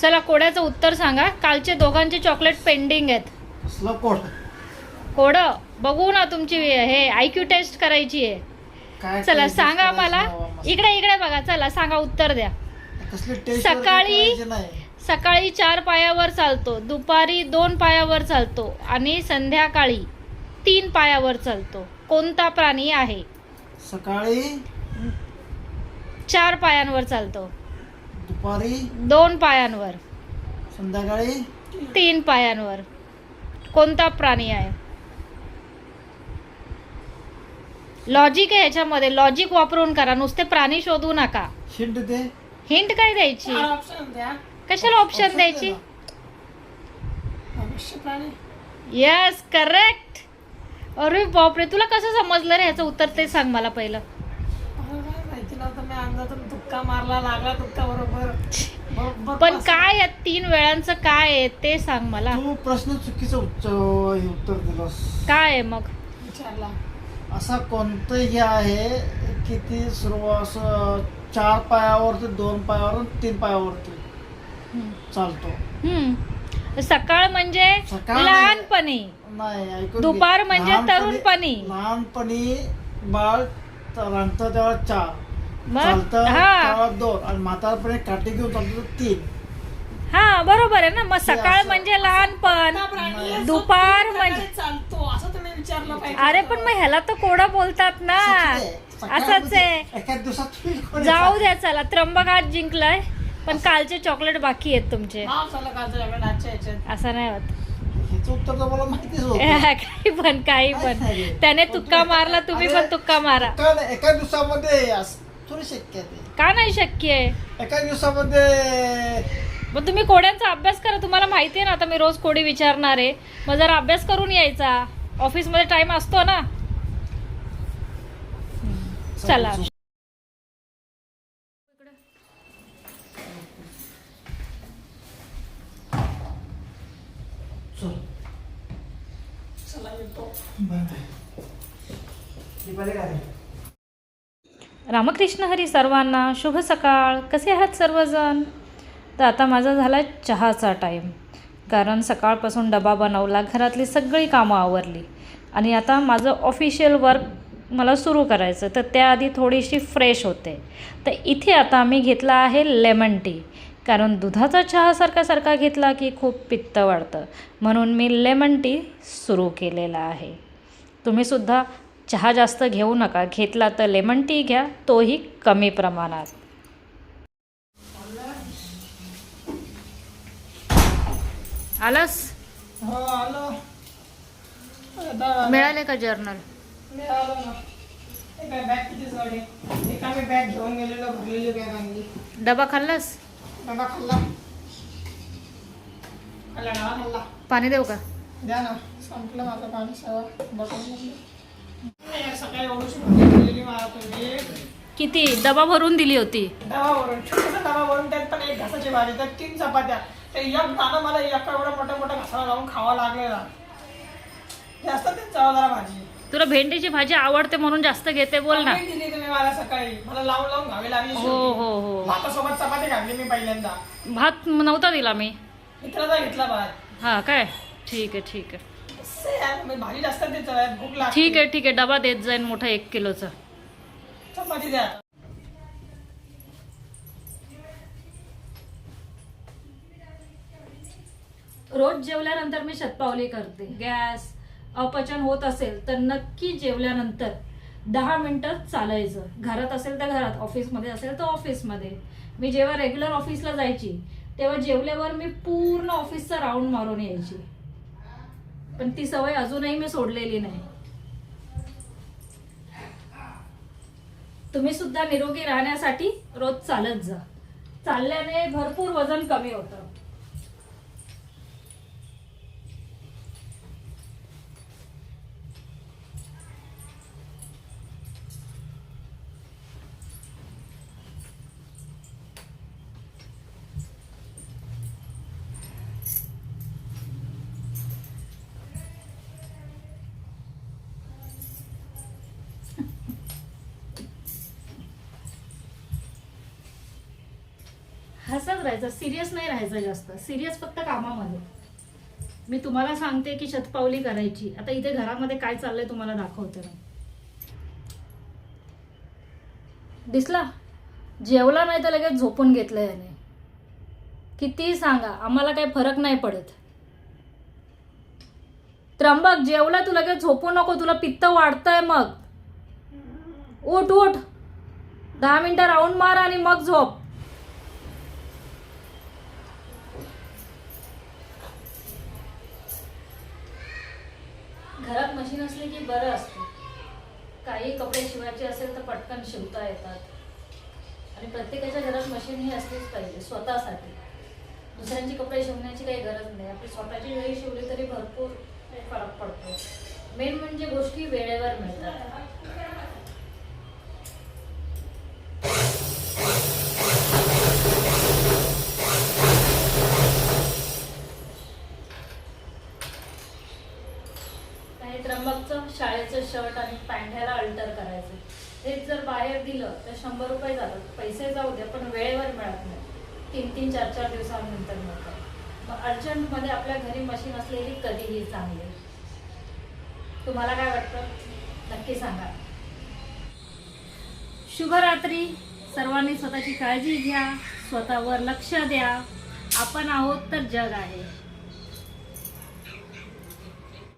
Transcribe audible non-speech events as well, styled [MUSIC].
चला कोड्याचं उत्तर सांगा. कालचे दोघांचे चॉकलेट पेंडिंग आहेत. कोड? कोड? बघू ना तुमची हे आयक्यू टेस्ट करायची आहे. चला सांगा मला. इकडे इकडे बघा. चला सांगा उत्तर द्या. सकाळी- सकाळी चार पायावर चालतो. दुपारी दोन पायावर चालतो. आणि संध्याकाळी तीन पायावर चालतो. कोणता प्राणी आहे? सकाळी? चार पायांवर चालतो. दुपारी? दोन पायांवर. संध्याकाळी? तीन पायांवर. कोणता प्राणी आहे? लॉजिक आहे ह्याच्यामध्ये. लॉजिक वापरून करा. नुसते प्राणी शोधू नका. हिंट दे. हिंट काय द्यायची? ऑप्शन द्या. कशाला ऑप्शन द्यायची? प्राणी. येस करेक्ट अरे बापरे तुला कसं समजलं रे ह्याचं उत्तर? ते सांग मला पहिलं. मला काय माहिती नव्हतं मी अंदाजून तुक्का मारला लागला तुक्का बरोबर. पण. काय आहे तीन वेळांचं काय आहे ते सांग मला. तू प्रश्न चुकीचं उच्च हे उत्तर दिलंस. काय आहे मग? विचारला. असा कोणतंही आहे की ती सुरू असं चार पायावरती दोन पायावर तीन पायावरती. चालतो. हम्म. सकाळ म्हणजे सकाळ म्हणजे- लहानपणी. नाही ऐकून घे. दुपार म्हणजे लहानपणी- तरुणपणी. लहानपणी बाळ रांगतं तेव्हा चार. मग? चालतं हा. तेव्हा दोन. आणि म्हातारपणे काठी घेऊन चालतो तर तीन. हा बरोबर आहे ना. मग सकाळ असं- म्हणजे लहानपण प्राणी दुपार तीन प्रकारे म्हणजे चालतो असं तुम्ही विचारलं पाहिजे अरे पण मग ह्याला तर कोडा बोलतात ना. असंच आहे. एका दिवसात तुम्ही कोणी जाऊ. द्या चला. त्र्यंबक आज जिंकलाय पण कालचे चॉकलेट बाकी आहेत तुमचे. नाव चाललं कालचं जगात आजच्या याच्यात असं नाही होत. ह्याचं उत्तर तर मला माहितीच होतं. [LAUGHS] काही पण काही पण. त्याने तुक्का मारला तुम्ही पण तुक्का मारा. एका दिवसामध्ये असं थोडी शक्य आहे ते. का नाही शक्य आहे एका दिवसामध्ये मग तुम्ही कोड्यांचा अभ्यास करा तुम्हाला माहिती आहे ना आता मी रोज कोडी विचारणार आहे मग जरा अभ्यास करून यायचा ऑफिसमध्ये टाइम असतो ना चला चल. चला येतो बाय बाय. दीपाली काय? रामकृष्ण हरी सर्वांना शुभ सकाळ. कसे आहात सर्वजण? तर आता माझा झाला चहाचा टाईम कारण सकाळपासून डबा बनवला घरातली सगळी कामं आवरली. आणि आता माझं ऑफिशियल वर्क मला सुरू करायचं तर त्याआधी थोडीशी फ्रेश होते. तर इथे आता मी घेतला आहे लेमन टी कारण दुधाचा चहासारखा सारखा घेतला की खूप पित्त वाढतं. म्हणून मी लेमन टी सुरू केलेला आहे. तुम्हीसुद्धा चहा जास्त घेऊ नका घेतला तर लेमन टी घ्या तोही कमी प्रमाणात. आलंस? हो आलो. मिळाले का जर्नल? डबा खाल्लास? डबा खाल्ला. खाल्ला डबा खाल्ला. पाणी देऊ का? द्या ना. संपलं माझं पाणी सगळं. बटन सकाळी एवढी सुट्टी दिलेली मला तुम्ही. किती? डबा भरून दिली होती. डबा भरून छोटासा डबा भरून त्यात पण एक घासाची भाजी त्यात तीन चपात्या. ते एक दाणं मला एका एवढा मोठा मोठा घासाला लावून खावा लागलेला जास्त ते चवदार भाजी. तुला भेंडीची भाजी आवडते म्हणून जास्त घेते बोल ना. कमी दिली तुम्ही मला सकाळी. मला लावून लावून घावी लागली हो हो हो. भातासोबत चपाती घातली मी पहिल्यांदा. भात नव्हता दिला मी. मित्राचा घेतला भात. हा काय? ठीक आहे ठीक आहे. असं यार, मी भाजी जास्त देत चला, भूक लागते. ठीक आहे ठीक आहे. डबा देत जाईन मोठा एक किलोचा. चपाती द्या. रोज जेवल्यानंतर मी शतपावली करते. गॅस अपचन होत असेल तर नक्की जेवल्यानंतर दहा मिनटं चालायचं. घरात असेल तर घरात ऑफिसमध्ये असेल तर ऑफिसमध्ये. मी जेव्हा रेग्युलर ऑफिसला जायची तेव्हा जेवल्यावर मी पूर्ण ऑफिसचा राऊंड मारून यायची. पण ती सवय अजूनही मी सोडलेली नाही. तुम्ही सुद्धा निरोगी राहण्यासाठी रोज चालत जा. चालल्याने भरपूर वजन कमी होतं. अभ्यासात राहायचं सिरियस नाही राहायचं जास्त. सिरियस फक्त कामामध्ये. मी तुम्हाला सांगते की शतपावली करायची. आता इथे घरामध्ये काय चाललंय तुम्हाला दाखवते दिसला? जेवला नाही तर लगेच झोपून घेतलं याने. किती सांगा आम्हाला काही फरक नाही पडत. त्र्यंबक जेवला तू लगेच झोपू नको तुला पित्त वाढतंय मग. उठ उठ. दहा मिनिटं राऊंड मार आणि मग झोप. घरात मशीन असली की बरं असतं. काही कपडे शिवायचे असेल तर पटकन शिवता येतात. आणि प्रत्येकाच्या घरात मशीन ही असलीच पाहिजे स्वतःसाठी. दुसऱ्यांची कपडे शिवण्याची काही गरज नाही. आपली स्वतःची जरी शिवली तरी भरपूर फरक पडतो. मेन म्हणजे गोष्टी वेळेवर मिळतात काही त्र्यंबकचं शाळेचं शर्ट आणि पॅन्ट ह्याला अल्टर करायचं बाहेर दिलं तर शंभर रुपये जातात पैसे जाऊ दे पण वेळेवर मिळत नाही. तीन तीन चार चार दिवसानंतर मिळतात. मग अर्जंटमध्ये आपल्या घरी मशीन असलेली कधीही चांगली. तुम्हाला काय वाटतं? नक्की सांगा. शुभरात्री. सर्वांनी स्वतःची काळजी घ्या. स्वतःवर लक्ष द्या. आपण आहोत तर जग आहे.